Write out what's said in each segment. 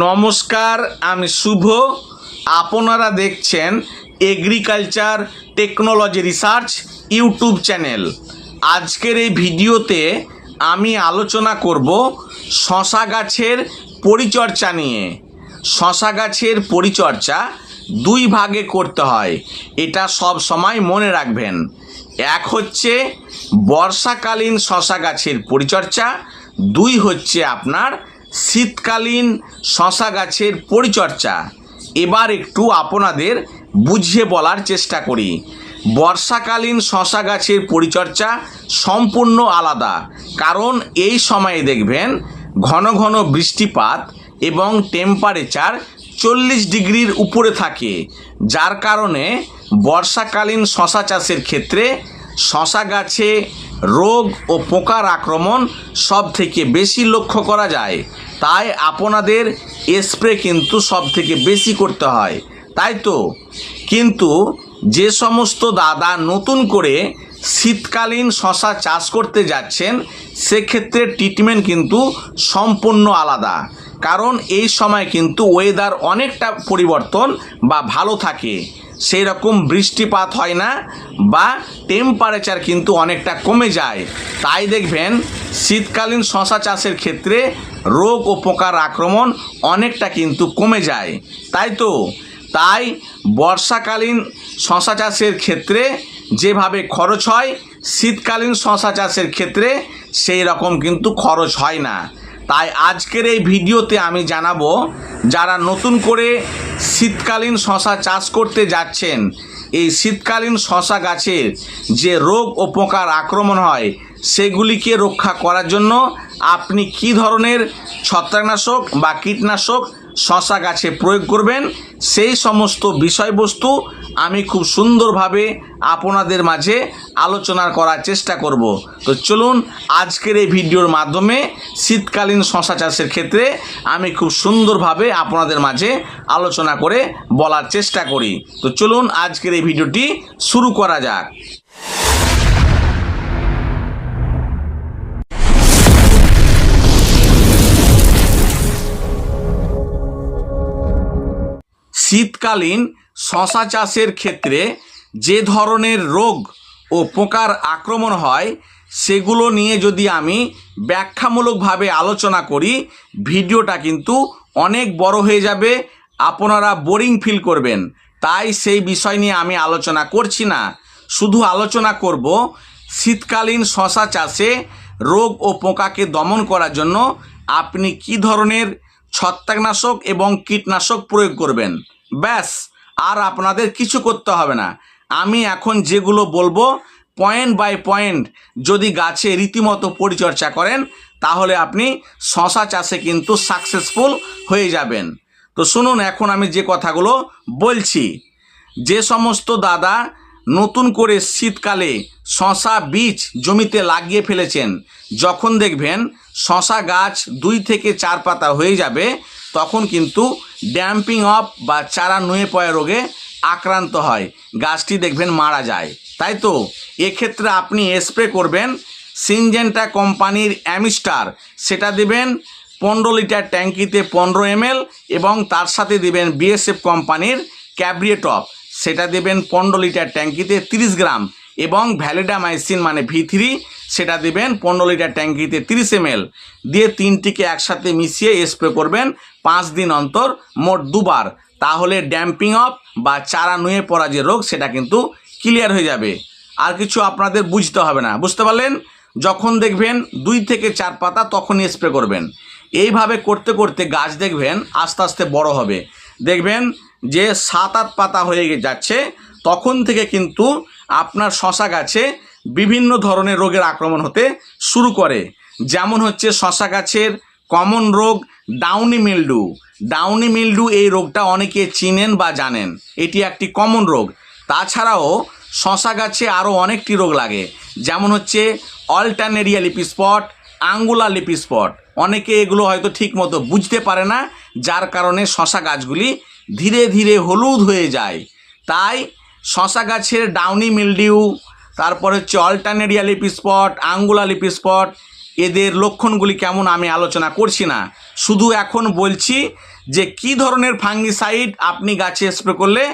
নমস্কার, আমি শুভ। আপনারা দেখছেন agriculture technology research YouTube channel আজকের এই ভিডিওতে আমি আলোচনা করব শশা গাছের পরিচর্যা নিয়ে। শশা গাছের পরিচর্যা দুই ভাগে করতে হয়, এটা সব সময় মনে রাখবেন। এক হচ্ছে বর্ষাকালীন শশা গাছের পরিচর্যা, দুই হচ্ছে আপনার শীতকালীন শশা গাছের পরিচর্যা। এবার একটু আপনাদের বুঝিয়ে বলার চেষ্টা করি। বর্ষাকালীন শশা গাছের পরিচর্যা সম্পূর্ণ আলাদা, কারণ এই সময়ে দেখবেন ঘন ঘন বৃষ্টিপাত এবং টেম্পারেচার চল্লিশ ডিগ্রির উপরে থাকে, যার কারণে বর্ষাকালীন শশা চাষের ক্ষেত্রে শশা গাছে রোগ ও পোকার আক্রমণ সব থেকে বেশি লক্ষ্য করা যায়। তাই আপনাদের স্প্রে কিন্তু সব থেকে বেশি করতে হয়। তাই তো? কিন্তু যে সমস্ত দাদা নতুন করে শীতকালীন শশা চাষ করতে যাচ্ছেন, সেক্ষেত্রে ট্রিটমেন্ট কিন্তু সম্পূর্ণ আলাদা। কারণ এই সময় কিন্তু ওয়েদার অনেকটা পরিবর্তন বা ভালো থাকে। সেই রকম বৃষ্টিপাত হয় না বা টেম্পারেচার কিন্তু অনেকটা কমে যায়। তাই দেখবেন শীতকালীন শশা চাষের ক্ষেত্রে রোগ ও পোকার আক্রমণ অনেকটা কিন্তু কমে যায়। তাই তো? তাই বর্ষাকালীন শশা চাষের ক্ষেত্রে যেভাবে খরচ হয়, শীতকালীন শশা চাষের ক্ষেত্রে সেই রকম কিন্তু খরচ হয় না। তাই আজকের এই ভিডিওতে আমি জানাব যারা নতুন করে শীতকালীন শশা চাষ করতে যাচ্ছেন, এই শীতকালীন শশা গাছের যে রোগ ও পোকার আক্রমণ হয়, সেগুলিকে রক্ষা করার জন্য আপনি কি ধরনের ছত্রাকনাশক বা কীটনাশক শশা গাছে প্রয়োগ করবেন, সেই সমস্ত বিষয়বস্তু আমি খুব সুন্দরভাবে আপনাদের মাঝে আলোচনা করার চেষ্টা করব। তো চলুন আজকের এই ভিডিওর মাধ্যমে শীতকালীন শশা চাষের ক্ষেত্রে আমি খুব সুন্দরভাবে আপনাদের মাঝে আলোচনা করে বলার চেষ্টা করি। তো চলুন আজকের এই ভিডিওটি শুরু করা যাক। শীতকালীন শশা চাষের ক্ষেত্রে যে ধরনের রোগ ও পোকার আক্রমণ হয়, সেগুলো নিয়ে যদি আমি ব্যাখ্যামূলকভাবে আলোচনা করি, ভিডিওটা কিন্তু অনেক বড় হয়ে যাবে, আপনারা বোরিং ফিল করবেন। তাই সেই বিষয় নিয়ে আমি আলোচনা করছি না। শুধু আলোচনা করব, শীতকালীন শশা চাষে রোগ ও পোকাকে দমন করার জন্য আপনি কি ধরনের ছত্রাকনাশক এবং কীটনাশক প্রয়োগ করবেন? ব্যাস আর আপনাদের কিছু করতে হবে না। আমি এখন যেগুলো বলব, পয়েন্ট বাই পয়েন্ট যদি গাছে রীতিমতো পরিচর্যা করেন, তাহলে আপনি শশা চাষে কিন্তু সাকসেসফুল হয়ে যাবেন। তো শুনুন, এখন আমি যে কথাগুলো বলছি। যে সমস্ত দাদা নতুন করে শীতকালে শশা বীজ জমিতে লাগিয়ে ফেলেছেন, যখন দেখবেন শশা গাছ দুই থেকে চার পাতা হয়ে যাবে তখন কিন্তু ড্যাম্পিং অফ বা চারা নুয়ে পড়া রোগে আক্রান্ত হয়। গাছটি দেখবেন মারা যায়। তাই তো? এক্ষেত্রে আপনি স্প্রে করবেন সিনজেন্টা কোম্পানির অ্যামিস্টার। সেটা দেবেন পনেরো লিটার ট্যাঙ্কিতে পনেরো এমএল এবং তার সাথে দেবেন বিএসএফ কোম্পানির ক্যাব্রিয়েটপ সেটা দেবেন পনেরো লিটার ট্যাঙ্কিতে তিরিশ গ্রাম। এবং ভ্যালিডামাইসিন মানে ভি থ্রি, সেটা দেবেন পনেরো লিটার ট্যাঙ্কিতে তিরিশ এমএল। দিয়ে তিনটিকে একসাথে মিশিয়ে স্প্রে করবেন পাঁচ দিন অন্তর, মোট দুবার। তাহলে ড্যাম্পিং অফ বা চারা নুয়ে পড়া যে রোগ, সেটা কিন্তু ক্লিয়ার হয়ে যাবে। আর কিছু আপনাদের বুঝতে হবে না, বুঝতে পারলেন? যখন দেখবেন দুই থেকে চার পাতা, তখনই স্প্রে করবেন। এইভাবে করতে করতে গাছ দেখবেন আস্তে আস্তে বড় হবে। দেখবেন যে সাত আট পাতা হয়ে যাচ্ছে তখন থেকে কিন্তু আপনার শশা গাছে বিভিন্ন ধরনের রোগের আক্রমণ হতে শুরু করে। যেমন হচ্ছে শশা গাছের কমন রোগ ডাউনি মিল্ডু। ডাউনি মিল্ডু এই রোগটা অনেকে চিনেন বা জানেন। এটি একটি কমন রোগ। তাছাড়াও শশা গাছে আরও অনেকটি রোগ লাগে। যেমন হচ্ছে অল্টারনেরিয়া লিপি স্পট আঙ্গুলা লিপি স্পট অনেকে এগুলো হয়তো ঠিক মতো বুঝতে পারে না, যার কারণে শশা গাছগুলি ধীরে ধীরে হলুদ হয়ে যায়। তাই শশা গাছের ডাউনি মিলডিউ, তারপরে হচ্ছে লিপি স্পট আঙ্গুলা লিপি স্পট এদের লক্ষণগুলি কেমন আমি আলোচনা করছি না। শুধু এখন বলছি যে কি ধরনের ফাঙ্গিসাইড আপনি গাছে স্প্রে করলে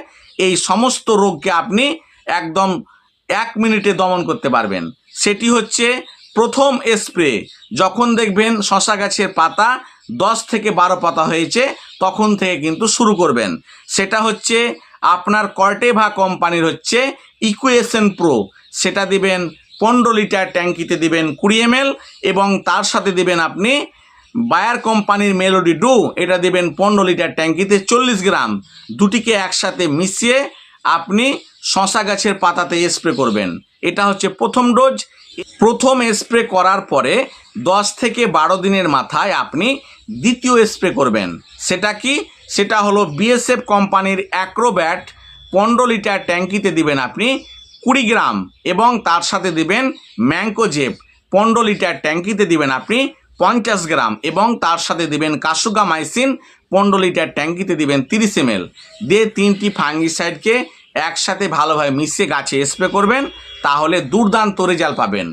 এই সমস্ত রোগকে আপনি একদম এক মিনিটে দমন করতে পারবেন। সেটি হচ্ছে প্রথম স্প্রে, যখন দেখবেন শশা গাছের পাতা দশ থেকে বারো পাতা হয়েছে, তখন থেকে কিন্তু শুরু করবেন। সেটা হচ্ছে আপনার কর্টেভা কোম্পানির হচ্ছে ইকুয়েশন প্রো। সেটা দিবেন পনেরো লিটার ট্যাঙ্কিতে দিবেন কুড়ি এম এবং তার সাথে দিবেন আপনি বায়ার কোম্পানির মেলোডি ডু। এটা দিবেন পনেরো লিটার ট্যাঙ্কিতে চল্লিশ গ্রাম। দুটিকে একসাথে মিশিয়ে আপনি শশা গাছের পাতাতে স্প্রে করবেন। এটা হচ্ছে প্রথম ডোজ। প্রথম স্প্রে করার পরে দশ থেকে বারো দিনের মাথায় আপনি দ্বিতীয় স্প্রে করবেন। সেটা কি? সেটা হলো বিএসএফ কোম্পানির অ্যাক্রোব্যাট পনেরো লিটার ট্যাঙ্কিতে দিবেন আপনি কুড়ি গ্রাম এবং তার সাথে দিবেন ম্যাঙ্কোজেপ পনেরো লিটার ট্যাঙ্কিতে দিবেন আপনি পঞ্চাশ গ্রাম এবং তার সাথে দিবেন কাসুগামাইসিন পনেরো লিটার ট্যাঙ্কিতে দিবেন তিরিশ এম দিয়ে তিনটি ফাঙ্গিসাইডকে একসাথে ভালোভাবে মিশিয়ে গাছে স্প্রে করবেন, তাহলে দুর্দান্ত রেজাল্ট পাবেন।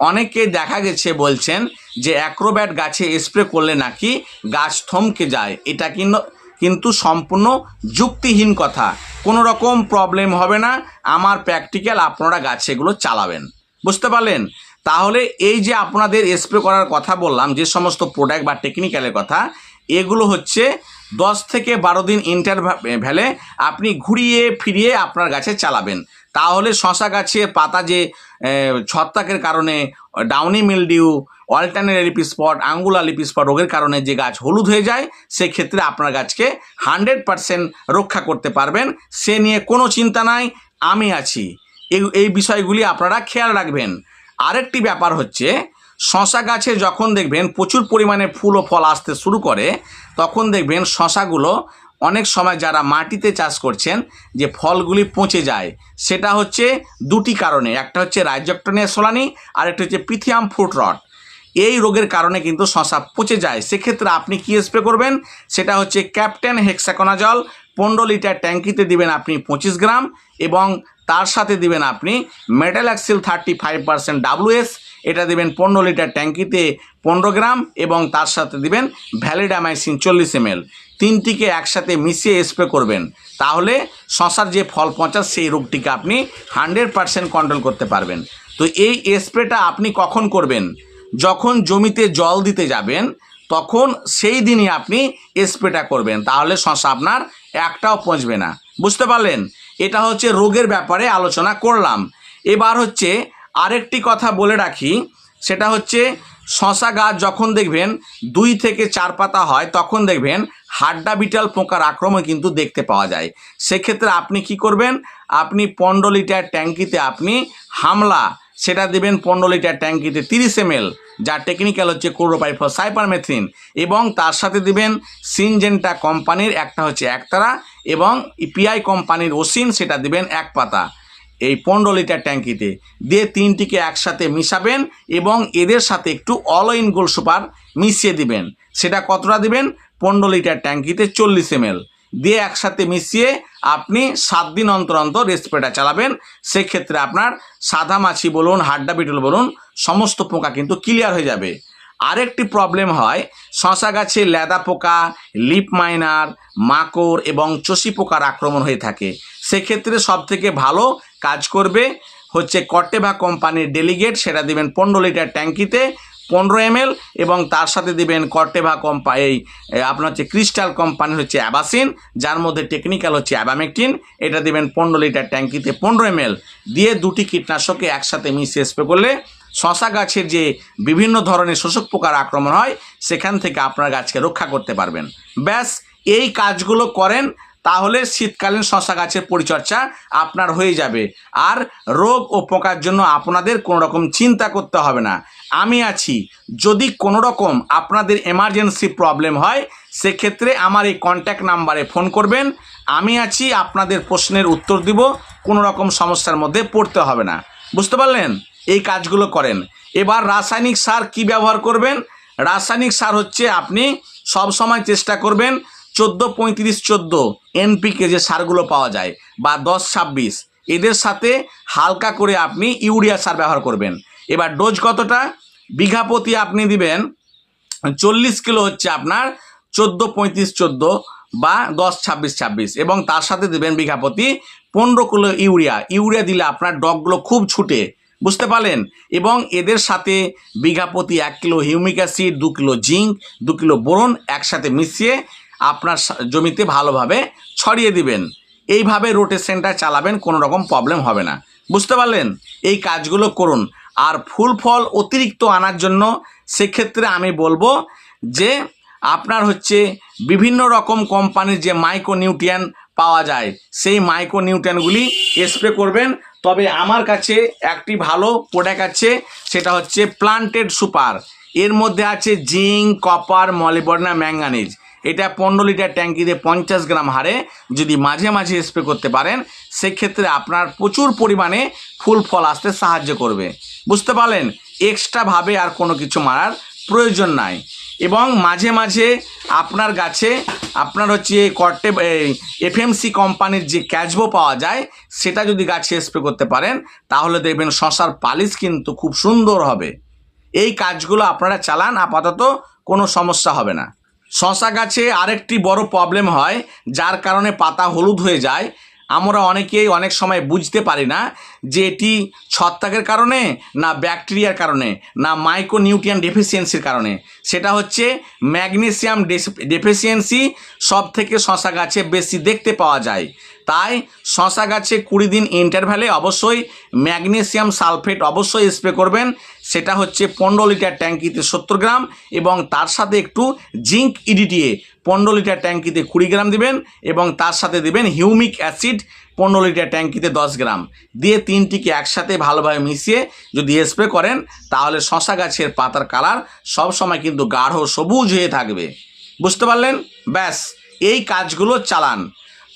অনেকে দেখা গেছে বলছেন যে অ্যাক্রোব্যাট গাছে স্প্রে করলে নাকি গাছ থমকে যায়, এটা কিন্তু কিন্তু সম্পূর্ণ যুক্তিহীন কথা। কোনো রকম প্রবলেম হবে না। আমার প্র্যাকটিক্যাল আপনারা গাছেগুলো চালাবেন। বুঝতে পারলেন? তাহলে এই যে আপনাদের স্প্রে করার কথা বললাম, যে সমস্ত প্রোডাক্ট বা টেকনিক্যালের কথা, এগুলো হচ্ছে দশ থেকে বারো দিন ইন্টারভ্যালে আপনি ঘুরিয়ে ফিরিয়ে আপনার গাছে চালাবেন। তাহলে শশা গাছের পাতা যে ছত্রাকের কারণে downy mildew alternate leaf spot আঙ্গুলা leaf spot রোগের কারণে যে গাছ হলুদ হয়ে যায়, সেক্ষেত্রে আপনার গাছকে হান্ড্রেড পারসেন্ট রক্ষা করতে পারবেন। সে নিয়ে কোনো চিন্তা নাই, আমি আছি। এই এই বিষয়গুলি আপনারা খেয়াল রাখবেন। আরেকটি ব্যাপার হচ্ছে, শশা গাছে যখন দেখবেন প্রচুর পরিমাণে ফুল ও ফল আসতে শুরু করে, তখন দেখবেন শশাগুলো অনেক সময় যারা মাটিতে চাষ করছেন, যে ফলগুলি পচে যায়, সেটা হচ্ছে দুটি কারণে। একটা হচ্ছে রাইজক্টনিয়া সোলানি আর একটা হচ্ছে পিথিয়াম ফ্রুট রট এই রোগের কারণে কিন্তু শশা পচে যায়। সেক্ষেত্রে আপনি কী স্প্রে করবেন? সেটা হচ্ছে ক্যাপ্টেন হেক্সাকোনাজল পনেরো লিটার ট্যাঙ্কিতে দিবেন আপনি পঁচিশ গ্রাম এবং তার সাথে দিবেন আপনি metalaxyl thirty five percent WS এটা দেবেন পনেরো লিটার ট্যাঙ্কিতে পনেরো গ্রাম এবং তার সাথে দিবেন ভ্যালিডামাইসিন চল্লিশ এম তিনটিকে একসাথে মিশিয়ে স্প্রে করবেন। তাহলে শশার যে ফল পচা, সেই রোগটিকে আপনি হান্ড্রেড পার্সেন্ট কন্ট্রোল করতে পারবেন। তো এই স্প্রেটা আপনি কখন করবেন? যখন জমিতে জল দিতে যাবেন, তখন সেই দিনই আপনি স্প্রেটা করবেন। তাহলে শশা আপনার একটাও পচবে না। বুঝতে পারলেন? এটা হচ্ছে রোগের ব্যাপারে আলোচনা করলাম। এবার হচ্ছে আরেকটি কথা বলে রাখি, সেটা হচ্ছে শশা গাছ যখন দেখবেন দুই থেকে চার পাতা হয়, তখন দেখবেন হাড্ডা বিটাল পোকার আক্রমণ কিন্তু দেখতে পাওয়া যায়। সেক্ষেত্রে আপনি কি করবেন? আপনি পনেরো লিটার ট্যাঙ্কিতে আপনি হামলা, সেটা দেবেন পনেরো লিটার ট্যাঙ্কিতে তিরিশ এম যার টেকনিক্যাল হচ্ছে কোরোপাইফো সাইপারমেথ্রিন এবং তার সাথে দিবেন সিনজেন্টা কোম্পানির একটা হচ্ছে একতারা, এবং ইপিআই কোম্পানির ওসিন সেটা দিবেন এক পাতা। এই পনেরো লিটার ট্যাঙ্কিতে। দিয়ে তিনটিকে একসাথে মিশাবেন এবং এদের সাথে একটু অল ইন গোল সুপার মিশিয়ে দিবেন। সেটা কতটা দিবেন? পনেরো লিটার ট্যাঙ্কিতে চল্লিশ এম দিয়ে একসাথে মিশিয়ে আপনি সাত দিন অন্তর অন্তর স্প্রেটা চালাবেন। সেক্ষেত্রে আপনার সাদা মাছি বলুন, হাড্ডা বিটল বলুন, সমস্ত পোকা কিন্তু ক্লিয়ার হয়ে যাবে। আরেকটি প্রবলেম হয়, শশা গাছে লেদা পোকা লিপ মাইনার মাকড় এবং চষি পোকার আক্রমণ হয়ে থাকে। সেক্ষেত্রে সব থেকে ভালো কাজ করবে হচ্ছে কর্টেভা কোম্পানির ডেলিগেট, সেটা দিবেন পনেরো লিটার ট্যাঙ্কিতে পনেরো এম এবং তার সাথে দিবেন কর্টেভা কোম্পা এই আপনার হচ্ছে ক্রিস্টাল কোম্পানির হচ্ছে অ্যাবাসিন, যার মধ্যে টেকনিক্যাল হচ্ছে অ্যাবামেকটিন, এটা দিবেন পনেরো লিটার ট্যাঙ্কিতে পনেরো এম দিয়ে দুটি কীটনাশকে একসাথে মিশিয়ে স্প্রে করলে শশা গাছের যে বিভিন্ন ধরনের শোষক পোকার আক্রমণ হয়, সেখান থেকে আপনার গাছকে রক্ষা করতে পারবেন। ব্যাস, এই কাজগুলো করেন তাহলে শীতকালীন শশা গাছের পরিচর্যা আপনার হয়ে যাবে। আর রোগ ও পোকার জন্য আপনাদের কোনো রকম চিন্তা করতে হবে না। আমি আছি। যদি কোনো রকম আপনাদের এমার্জেন্সি প্রবলেম হয়, সেক্ষেত্রে আমার এই কন্ট্যাক্ট নাম্বারে ফোন করবেন। আমি আছি, আপনাদের প্রশ্নের উত্তর দিব। কোনো রকম সমস্যার মধ্যে পড়তে হবে না। বুঝতে পারলেন? এই কাজগুলো করেন। এবার রাসায়নিক সার কি ব্যবহার করবেন? রাসায়নিক সার হচ্ছে আপনি সব সময় চেষ্টা করবেন চোদ্দ পঁয়ত্রিশ চোদ্দ এনপিকে যে সারগুলো পাওয়া যায় বা দশ ছাব্বিশ, এদের সাথে হালকা করে আপনি ইউরিয়া সার ব্যবহার করবেন। এবার ডোজ কতটা? বিঘা প্রতি আপনি দিবেন চল্লিশ কিলো হচ্ছে আপনার চোদ্দ পঁয়ত্রিশ চোদ্দ বা দশ ছাব্বিশ ছাব্বিশ এবং তার সাথে দেবেন বিঘা প্রতি পনেরো কিলো ইউরিয়া। ইউরিয়া দিলে আপনার ডগগুলো খুব ছুটে, বুঝতে পারলেন? এবং এদের সাথে বিঘা প্রতি এক কিলো হিউমিক অ্যাসিড, দু কিলো জিঙ্ক, দু কিলো বোরন একসাথে মিশিয়ে আপনার জমিতে ভালোভাবে ছড়িয়ে দিবেন। এইভাবে রোটেশনটা চালাবেন, কোনো রকম প্রবলেম হবে না। বুঝতে পারলেন? এই কাজগুলো করুন। আর ফুল ফল অতিরিক্ত আনার জন্য সেক্ষেত্রে আমি বলব যে, আপনার হচ্ছে বিভিন্ন রকম কোম্পানির যে মাইক্রো নিউট্রিয়ান পাওয়া যায়, সেই মাইক্রো নিউট্রিয়ানগুলি স্প্রে করবেন। তবে আমার কাছে একটি ভালো প্রোডাক্ট আছে, সেটা হচ্ছে প্লান্টেড সুপার এর মধ্যে আছে জিঙ্ক কপার মলিবর্না ম্যাঙ্গানিজ এটা পনেরো লিটার ট্যাঙ্কিতে পঞ্চাশ গ্রাম হারে যদি মাঝে মাঝে স্প্রে করতে পারেন, সেক্ষেত্রে আপনার প্রচুর পরিমাণে ফুল ফল আসতে সাহায্য করবে। বুঝতে পারলেন? এক্সট্রাভাবে আর কোনো কিছু মারার প্রয়োজন নাই। এবং মাঝে মাঝে আপনার গাছে, আপনার হচ্ছে কর্টে এফএমসি কোম্পানির যে ক্যাচবো পাওয়া যায়, সেটা যদি গাছে স্প্রে করতে পারেন, তাহলে দেখবেন শশার পালিশ কিন্তু খুব সুন্দর হবে। এই কাজগুলো আপনারা চালান, আপাতত কোনো সমস্যা হবে না। শশা গাছে আরেকটি বড় প্রবলেম হয়, যার কারণে পাতা হলুদ হয়ে যায়। আমরা অনেকেই অনেক সময় বুঝতে পারি না যে এটি ছত্রাকের কারণে না ব্যাকটেরিয়ার কারণে, না মাইক্রো নিউট্রিয়ান ডেফিসিয়েন্সির কারণে। সেটা হচ্ছে ম্যাগনেসিয়াম ডেফিসিয়েন্সি সব থেকে শশা গাছে বেশি দেখতে পাওয়া যায়। তাই শশা গাছে কুড়ি দিন ইন্টারভ্যালে অবশ্যই ম্যাগনেসিয়াম সালফেট অবশ্যই স্প্রে করবেন। সেটা হচ্ছে পনেরো লিটার ট্যাঙ্কিতে সত্তর গ্রাম এবং তার সাথে একটু জিঙ্ক ইডিটিএ পনেরো লিটার ট্যাঙ্কিতে কুড়ি গ্রাম দিবেন এবং তার সাথে দিবেন হিউমিক অ্যাসিড পনেরো লিটার ট্যাঙ্কিতে দশ গ্রাম। দিয়ে তিনটিকে একসাথে ভালোভাবে মিশিয়ে যদি স্প্রে করেন, তাহলে শশা গাছের পাতার কালার সবসময় কিন্তু গাঢ় সবুজ হয়ে থাকবে। বুঝতে পারলেন? ব্যাস, এই কাজগুলো চালান।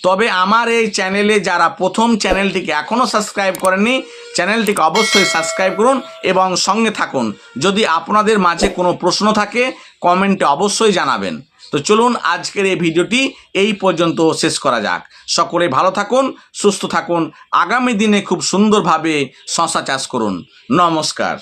তবে আমার এই চ্যানেলে যারা প্রথম চ্যানেলটিকে এখনও সাবস্ক্রাইব করেননি, চ্যানেলটিকে অবশ্যই সাবস্ক্রাইব করুন এবং সঙ্গে থাকুন। যদি আপনাদের মাঝে কোনো প্রশ্ন থাকে, কমেন্টে অবশ্যই জানাবেন। তো চলুন আজকের এই ভিডিওটি এই পর্যন্ত শেষ করা যাক। সকলে ভালো থাকুন, সুস্থ থাকুন, আগামী দিনে খুব সুন্দরভাবে শশা চাষ করুন। নমস্কার।